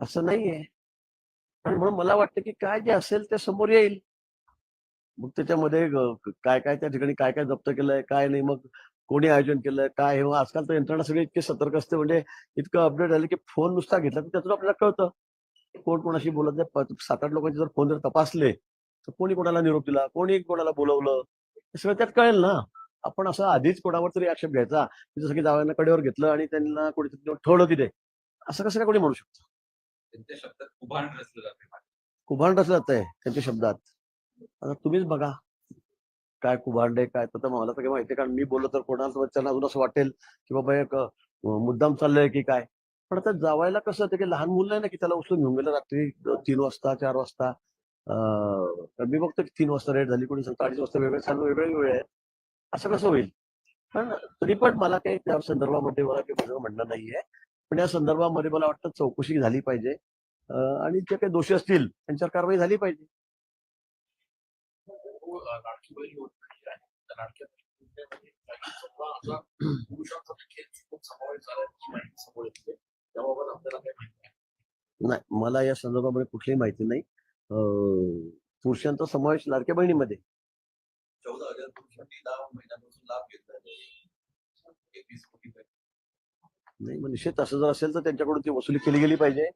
असं नाहीये. आणि म्हणून मला वाटतं की काय जे असेल ते समोर येईल. मग त्याच्यामध्ये काय काय त्या ठिकाणी काय काय जप्त केलंय काय नाही मग कोणी आयोजन केलंय काय हे आजकाल तर यंत्रणा सगळी इतकी सतर्क असते म्हणजे इतकं अपडेट झालं की फोन नुसता घेतला तर त्यातून आपल्याला कळतं. कोण कोणाशी बोलत नाही सात आठ लोकांचे जर फोन जर तपासले तर कोणी कोणाला निरोप दिला कोणी कोणाला बोलवलं हे सगळं त्यात कळेल ना. आपण असं आधीच कोणावर तरी आक्षेप घ्यायचा की जसं की जावयांना कडेवर घेतलं आणि त्यांना कोणीतरी ठेवलं तिथे. असं कसं काय कोणी म्हणू शकतो? त्यांच्या शब्दात उभारण रचलं जाते कुभांड असं जात आहे त्यांच्या शब्दात. आता तुम्हीच बघा. काय कुभांड आहे काय? तर मला तर काही माहिती आहे कारण मी बोललो तर कोणाला त्यांना अजून असं वाटेल की बाबा एक अं, मुद्दाम चाललंय की काय? पण आता जावायला कसं होतं की लहान मुलं आहे ना की त्याला उचलून घेऊन गेलं रात्री तीन वाजता चार वाजता. अं, तर मी बघतो की तीन वाजता रेट झाली कोणी सांगतो अडीच वाजता वेगळे चालू वेगळे वेळ आहे. असं कसं होईल? पण तरी पण मला काही त्या संदर्भामध्ये मला काही वेगळं म्हणणं नाहीये. पण या संदर्भामध्ये मला वाटतं चौकशी झाली पाहिजे. आणि जे काही दोषी असतील त्यांच्यावर कारवाई झाली पाहिजे. नाही मला या संदर्भामध्ये कुठलीही माहिती नाही. पुरुषांचा समावेश लाडक्या बहिणीमध्ये. चौदा हजार पुरुषांनी दहा महिन्यात लाभ घेतला एकवीस कोटी रुपये. नाही मग निश्चित असं जर असेल तर त्यांच्याकडून ती वसुली केली गेली पाहिजे.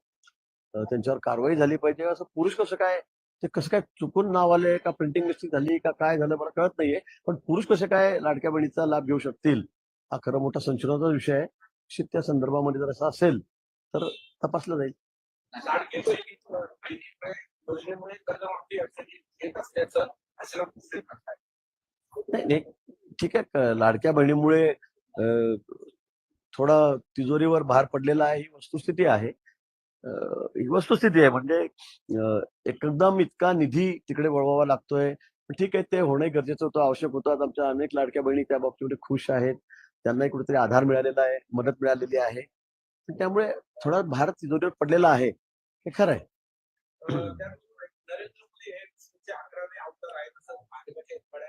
त्यांच्यावर कारवाई झाली पाहिजे. असं पुरुष कसं काय ते कसं काय चुकून नाव आले का प्रिंटिंग मिस्टेक झाली का काय झालं मला कळत नाहीये. पण पुरुष कसे काय लाडक्या बहिणीचा लाभ घेऊ शकतील हा खरं मोठा संशोधनाचा विषय आहे. निश्चित त्या संदर्भामध्ये जर असं असेल तर तपासलं जाईल. नाही ठीक आहे. लाडक्या बहिणीमुळे थोडा तिजोरीवर भार पडलेला आहे ही वस्तुस्थिती आहे. ही वस्तुस्थिती आहे म्हणजे एकदम इतका निधी तिकडे वळवावा लागतोय. पण ठीक आहे ते होणे गरजेचं होतं आवश्यक होतं. आमच्या अनेक लाडक्या बहिणी त्या बाबतीमध्ये खुश आहेत. त्यांनाही कुठेतरी आधार मिळालेला आहे मदत मिळालेली आहे. पण त्यामुळे थोडा भारत तिजोरीवर पडलेला आहे हे खरं आहे. नरेंद्र मोदी हे अकरावे आमदार आहेत असं भाजपच्या बड्या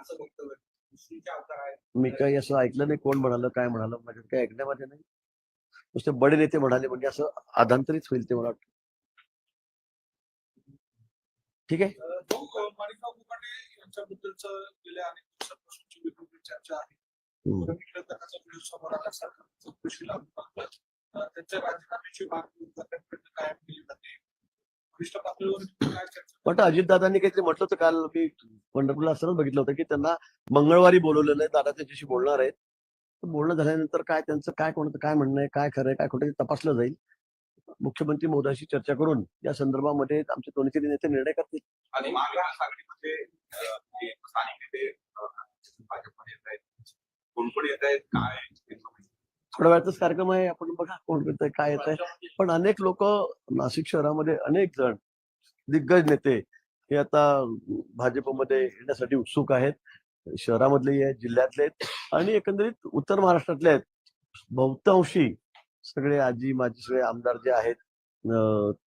असं वक्तव्य केलं. विष्णूचे अवतार आहेत मी काही असं ऐकलं नाही कोण म्हणालं काय म्हणालं माझ्या काही ऐकण्यामध्ये नाही. नुसते बडे नेते म्हणाले म्हणजे असं आधांतरित होईल ते मला वाटतं. ठीक आहे? माणिकराव कुकाटे यांच्याबद्दलचं गेल्या अनेक दिवसांपासूनची वेगवेगळी चर्चा त्यांच्या राजीनाम्याची मागणी कायम केली जाते वरिष्ठ पातळीवर काय चर्चा पण अजितदादांनी काहीतरी म्हटलं होतं काल मी पंढरपूरला असतानाच बघितलं होतं की त्यांना मंगळवारी बोलवलेलं आहे दादा त्यांच्याशी बोलणार आहेत. तर बोलणं झाल्यानंतर काय त्यांचं काय कोणतं काय म्हणणं आहे काय खरं आहे काय खोटं ते तपासलं जाईल. मुख्यमंत्री मोदीशी चर्चा करून या संदर्भामध्ये आमचे दोन्ही तिन्ही नेते निर्णय करतील. आणि महाविकास आघाडीमध्ये स्थानिक नेते भाजपमध्ये येत आहेत. कोण कोण येत आहेत? काय. थोड्या वेळातच कार्यक्रम आहे. आपण बघा कोण येत आहे काय येत आहे पण अनेक लोक नाशिक शहरामध्ये अनेक जण दिग्गज नेते हे आता भाजपमध्ये येण्यासाठी उत्सुक आहेत. शहरामधले आहेत जिल्ह्यातले आहेत आणि एकंदरीत उत्तर महाराष्ट्रातले आहेत. बहुतांशी सगळे आजी माजी सगळे आमदार जे आहेत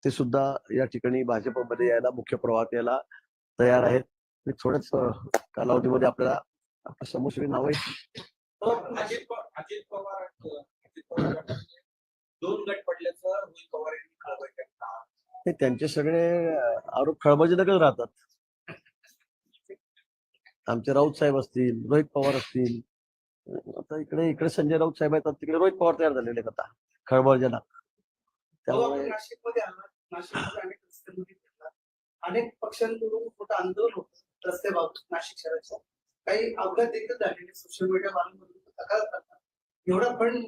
ते सुद्धा या ठिकाणी भाजपमध्ये यायला मुख्य प्रवाहात यायला तयार आहेत. थोड्याच कालावधीमध्ये आपल्याला आपल्यासमोर नाव नावं अजित प- अजित पवार अजित पवार दोन गट पडल्याचं रोहित पवार यांनी. हे त्यांचे सगळे आरोप खळबळजनकच राहतात. आमचे राऊत साहेब असतील रोहित पवार असतील. आता इकडे इकडे संजय राऊत साहेब आहेत तिकडे रोहित पवार तयार झालेले आता खळबळजनक. आपण त्यामुळे नाशिकमध्ये आलात नाशिकमध्ये अनेक रस्त्यांमध्ये फिरलात. अनेक पक्षांकडून मोठं आंदोलन होतं रस्ते नाशिक शहराचं. काही अपघात देखील झालेले सोशल मीडिया वारंवार तक्रार करतात. एवढा पण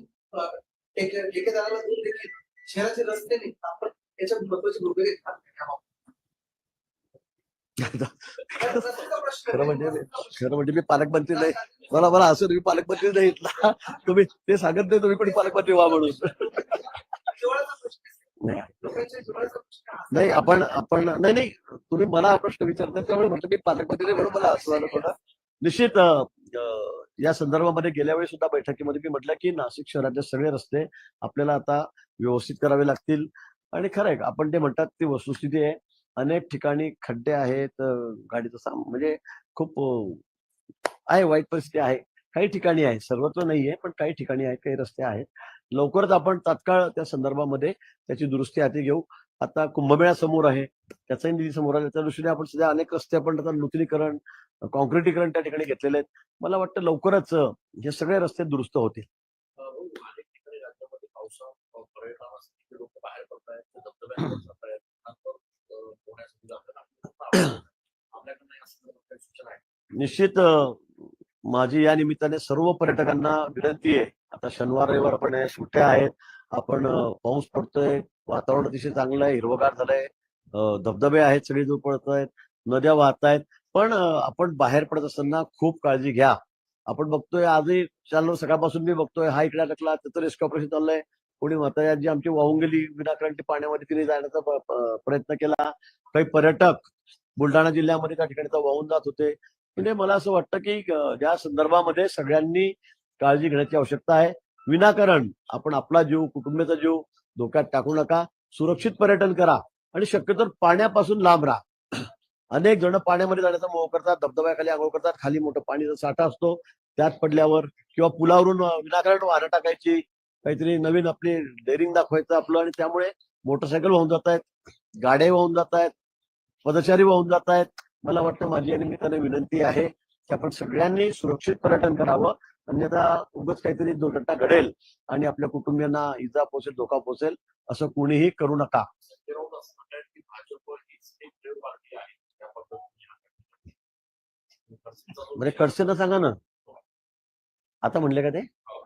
ठेकेदाराला दूर देखील शहराचे रस्ते नाही आपण याच्यात महत्वाची खरं. म्हणजे खरं म्हणजे मी पालकमंत्री नाही. मला मला असं तुम्ही पालकमंत्री नाही इथला. तुम्ही ते सांगत नाही तुम्ही कोणी पालकमंत्री व्हा म्हणून. नाही. आपण आपण नाही नाही. तुम्ही मला हा प्रश्न विचारता त्यामुळे म्हटलं मी पालकमंत्री नाही म्हणून मला असं झालं थोडं. निश्चित या संदर्भामध्ये गेल्या वेळी सुद्धा बैठकीमध्ये मी म्हटलं की नाशिक शहरातले सगळे रस्ते आपल्याला आता व्यवस्थित करावे लागतील. आणि खरं आहे आपण ते म्हणतात ती वस्तुस्थिती आहे. अनेक ठिकाणी खड्डे आहेत अं, गाडीचं साम म्हणजे खूप आहे वाईट परिस्थिती आहे. काही ठिकाणी आहे सर्वत्र नाहीये पण काही ठिकाणी आहे काही रस्ते आहेत. लवकरच आपण तात्काळ त्या संदर्भामध्ये त्याची दुरुस्ती हाती घेऊ. आता कुंभमेळा समोर आहे त्याचाही निधी समोर आला त्या दृष्टीने आपण सध्या अनेक रस्ते आपण आता नूतनीकरण कॉन्क्रिटीकरण त्या ठिकाणी घेतलेले आहेत. मला वाटतं लवकरच हे सगळे रस्ते दुरुस्त होतील. हो, निश्चित माझी या निमित्ताने सर्व पर्यटकांना विनंती आहे. आता शनिवार रविवार पण आहे सुट्ट्या आहेत. आपण पाऊस पडतोय वातावरण अतिशय चांगलं आहे हिरवगार झालंय. धबधबे आहेत सगळे दूर पडत आहेत नद्या वाहत आहेत पण आपण बाहेर पडत असताना खूप काळजी घ्या. आपण बघतोय आजही चाललो सकाळपासून मी बघतोय हा इकडे अडकला त्याचं रेस्क्यू ऑपरेशन चाललंय. कोणी म्हातारी जी आमची वाहून गेली विनाकारण पाण्यामध्ये तिने जाण्याचा प्रयत्न केला. काही पर्यटक बुलढाणा जिल्ह्यामध्ये त्या ठिकाणी तर वाहून जात होते. म्हणजे मला असं वाटतं की या संदर्भामध्ये सगळ्यांनी काळजी घेण्याची आवश्यकता आहे. विनाकारण आपण आपला जीव कुटुंबाचा जीव धोक्यात टाकू नका. सुरक्षित पर्यटन करा. आणि शक्यतो पाण्यापासून लांब राहा. अनेक जण पाण्यामध्ये जाण्याचा मोह करतात धबधब्याखाली आंघोळ करतात खाली मोठं पाणीचा साठा असतो. त्यात पडल्यावर किंवा पुलावरून विनाकारण वाहनं टाकायची काहीतरी नवीन आपली डेअरिंग दाखवायचं आपलं आणि त्यामुळे मोटरसायकल वाहून जात आहेत गाड्या वाहून जात आहेत पदचारी वाहून जात आहेत मला वाटतं माझी या निमित्ताने विनंती आहे की आपण सगळ्यांनी सुरक्षित पर्यटन करावं. अन्यथा उगाच काहीतरी दुर्घटना घडेल आणि आपल्या कुटुंबियांना इजा पोसेल धोका पोसेल असं कुणीही करू नका संजय राऊत असं म्हणतात की भाजप हीच एक प्रेम पार्टी आहे त्या पद्धतीने खडसेंचा जो म्हणजे खडसेंना सांगा ना. आता म्हणले का ते? हो,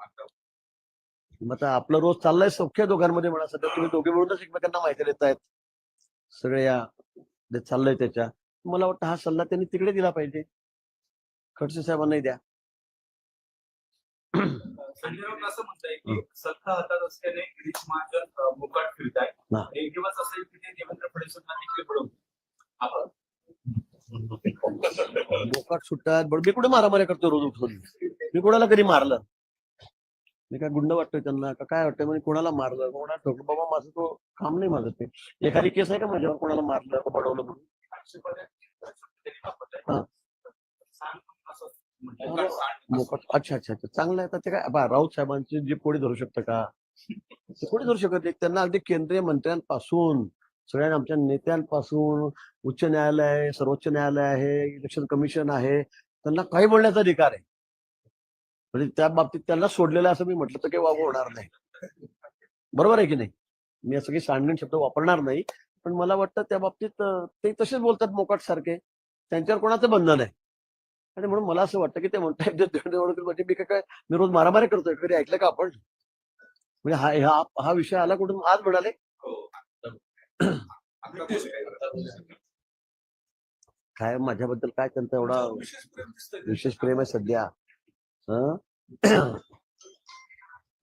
मग आपलं रोज चाललंय सौख्य दोघांमध्ये म्हणा सध्या तुम्ही दोघे मिळूनच एकमेकांना माहिती देत आहेत. सगळे या चाललंय त्याच्या. मला वाटतं हा सल्ला त्यांनी तिकडे दिला पाहिजे. खडसे साहेबांनाही द्या. संजय राऊत असं म्हणताय की सत्ता हातात असल्याने गिरीश महाजन मुकाट. एक दिवस असेल की ते देवेंद्र फडणवीसांना देखील मोकाट सुट्टात मी कुठे मारामाऱ्या करतो रोज उठून? मी कोणाला कधी मारलं? मी काय गुंड वाटतोय त्यांना? का काय वाटतंय? म्हणजे कोणाला मारलं? कोणाला ठोकलं? बाबा माझं तो काम नाही माझं ते. एखादी केस आहे का माझ्यावर कोणाला मारलं का म्हणून? अच्छा अच्छा अच्छा. चांगलं आहे. ते काय बा राऊत साहेबांचे जे कोणी धरू शकतं का? ते कोणी धरू शकत एक त्यांना अगदी केंद्रीय मंत्र्यांपासून सगळ्या आमच्या नेत्यांपासून उच्च न्यायालय आहे सर्वोच्च न्यायालय आहे इलेक्शन कमिशन आहे त्यांना काही बोलण्याचा अधिकार आहे. म्हणजे त्या बाबतीत त्यांना सोडलेलं असं मी म्हटलं तर काही वाव होणार नाही. बरोबर आहे की नाही? मी असं काही सांडण शब्द वापरणार नाही पण मला वाटतं त्या बाबतीत ते तसेच बोलतात मोकाट सारखे. त्यांच्यावर कोणाचं बंधन आहे? आणि म्हणून मला असं वाटतं की ते म्हणतात म्हणजे मी काय मी रोज मारामारी करतोय कधी ऐकलं का आपण? म्हणजे हा हा हा विषय आला कुठून? आज म्हणाले काय? माझ्याबद्दल काय त्यांचा एवढा विशेष प्रेम आहे सध्या. हं?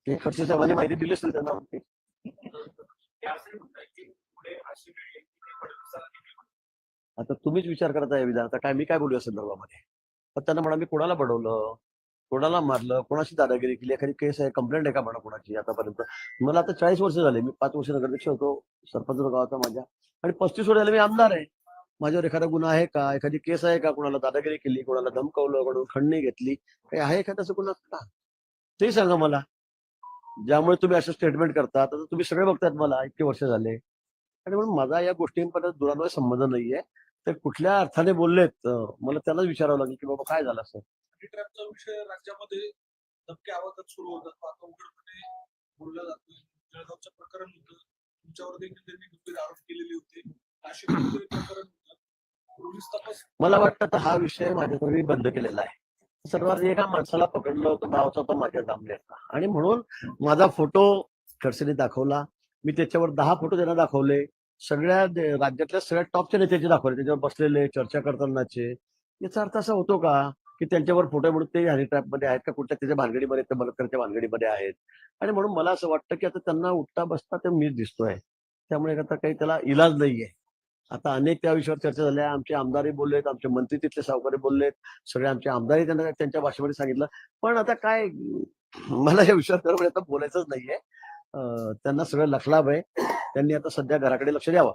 ते खर्च साहेबांनी माहिती दिली असेल त्यांना. आता तुम्हीच विचार करत विधान. आता काय मी काय बोलू या संदर्भामध्ये? पण त्यांना म्हणा मी कोणाला बडवलं? कोणाला मारलं कोणाशी दादागिरी केली एखादी केस आहे कंप्लेंट आहे का म्हणा कोणाची आतापर्यंत? मला आता चाळीस वर्ष झाले मी पाच वर्ष नगराध्यक्ष होतो सरपंच गावाचा माझ्या. आणि पस्तीस वर्ष झाले मी आमदार आहे. माझ्यावर एखादा गुन्हा आहे का? एखादी केस आहे का? कोणाला दादागिरी केली कोणाला धमकवलं कोणाला खंडणी घेतली काही आहे एखादा असं कुणा का? ते सांगा मला. ज्यामुळे तुम्ही असं स्टेटमेंट करता आता तुम्ही सगळे बघतायत मला इतके वर्ष झाले. आणि म्हणून माझा या गोष्टींपर्यंत दुरान्वय संबंध नाहीये. तर कुठल्या अर्थाने बोललेत मला त्यालाच विचारावं लागेल की बाबा काय झालं असं. मनी ट्रॅपचा विषय राज्यामध्ये धमक्या आवाजात सुरू होतात आता उघडपणे बोलला जातोय. जळगावचं प्रकरण होतं. तुमच्यावर देखील त्यांनी गंभीर आरोप केलेले होते. नाशिक प्रकरण होतं. मला वाटतं हा विषय माझ्याकडे बंद केलेला आहे. सर्वात एका माणसाला पकडलं होतं भावचा तो माझ्या दामलेला आणि म्हणून माझा फोटो खडसेने दाखवला. मी त्याच्यावर दहा फोटो त्यांना दाखवले. सगळ्या राज्यातल्या सगळ्या टॉपच्या नेत्याचे दाखवले. त्याच्यावर बसलेले चर्चा करतानाचे. याचा अर्थ असा होतो का की त्यांच्यावर फोटो म्हणून ते हॅरी ट्रॅपमध्ये आहेत का कुठल्या त्याच्या भानगडीमध्ये ते बलात्काराच्या भानगडीमध्ये आहेत. आणि म्हणून मला असं वाटतं की आता त्यांना उठता बसता ते मीच दिसतोय. त्यामुळे आता काही त्याला इलाज नाहीये. आता अनेक त्या विषयावर चर्चा झाल्या आमचे आमदारही बोललेत आमचे मंत्री तिथले सावकारी बोललेत. सगळे आमचे आमदारही त्यांना त्यांच्या भाषेमध्ये सांगितलं. पण आता काय मला या विषयावर आता बोलायचंच नाहीये. त्यांना सगळं लखलाभ आहे. त्यांनी आता सध्या घराकडे लक्ष द्यावं.